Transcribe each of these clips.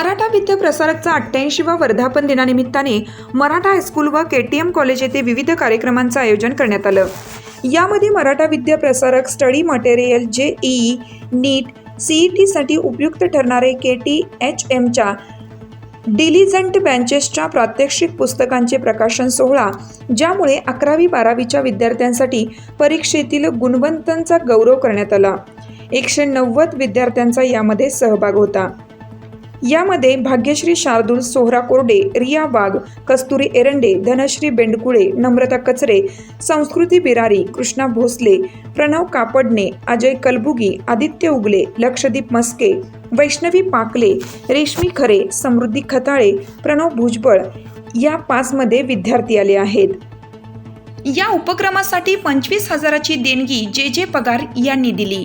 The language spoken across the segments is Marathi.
मराठा विद्या प्रसारकचा अठ्ठ्याऐंशीवा वर्धापन दिनानिमित्ताने मराठा हायस्कूल व के टी एम कॉलेज येथे विविध कार्यक्रमांचं आयोजन करण्यात आलं. यामध्ये Maratha Vidya Prasarak study material J E NEET C टीसाठी उपयुक्त ठरणारे के टी एच एमच्या डिलिजंट बँचेसच्या प्रात्यक्षिक पुस्तकांचे प्रकाशन सोहळा ज्यामुळे अकरावी बारावीच्या विद्यार्थ्यांसाठी परीक्षेतील गुणवंतांचा गौरव करण्यात आला. एकशे नव्वद विद्यार्थ्यांचा यामध्ये सहभाग होता. यामध्ये भाग्यश्री शार्दूल सोहरा कोरडे रिया वाघ कस्तुरी एरंडे धनश्री बेंडकुळे नम्रता कचरे संस्कृती बिरारी कृष्णा भोसले प्रणव कापडणे अजय कलबुगी आदित्य उगले लक्षदीप मस्के वैष्णवी पाकले रेशमी खरे समृद्धी खताळे प्रणव भुजबळ या पाचमध्ये विद्यार्थी आले आहेत. या उपक्रमासाठी पंचवीस हजाराची देणगी जे जे पगार यांनी दिली.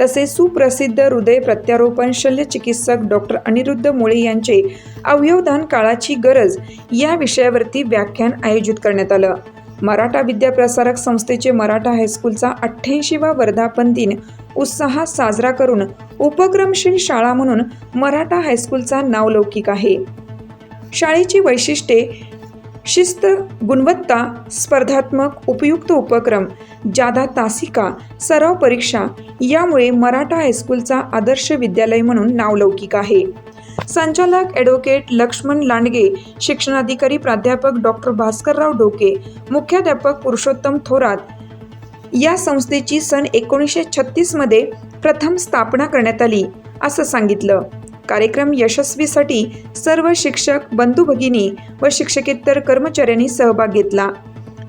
तसेच सुप्रसिद्ध हृदय प्रत्यारोपण शल्यचिकित्सक डॉक्टर अनिरुद्ध मुळे यांचे अवयवदान काळाची गरज या विषयावरती व्याख्यान आयोजित करण्यात आलं. मराठा विद्याप्रसारक संस्थेचे मराठा हायस्कूलचा अठ्ठ्याऐंशीवा वर्धापन दिन उत्साहात साजरा करून उपक्रमशील शाळा म्हणून मराठा हायस्कूलचा नावलौकिक आहे. शाळेची वैशिष्ट्ये शिस्त गुणवत्ता स्पर्धात्मक उपयुक्त उपक्रम जादा तासिका सराव परीक्षा यामुळे मराठा हायस्कूलचा आदर्श विद्यालय म्हणून नावलौकिक आहे. संचालक ॲडव्होकेट लक्ष्मण लांडगे शिक्षणाधिकारी प्राध्यापक डॉक्टर भास्करराव डोके मुख्याध्यापक पुरुषोत्तम थोरात या संस्थेची सन एकोणीसशे छत्तीसमध्ये प्रथम स्थापना करण्यात आली असं सांगितलं. कार्यक्रम यशस्वीसाठी सर्व शिक्षक बंधू भगिनी व शिक्षकेतर कर्मचाऱ्यांनी सहभाग घेतला.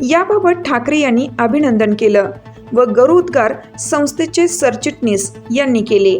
याबाबत ठाकरे यांनी अभिनंदन केलं व गौरवोद्गार संस्थेचे सरचिटणीस यांनी केले.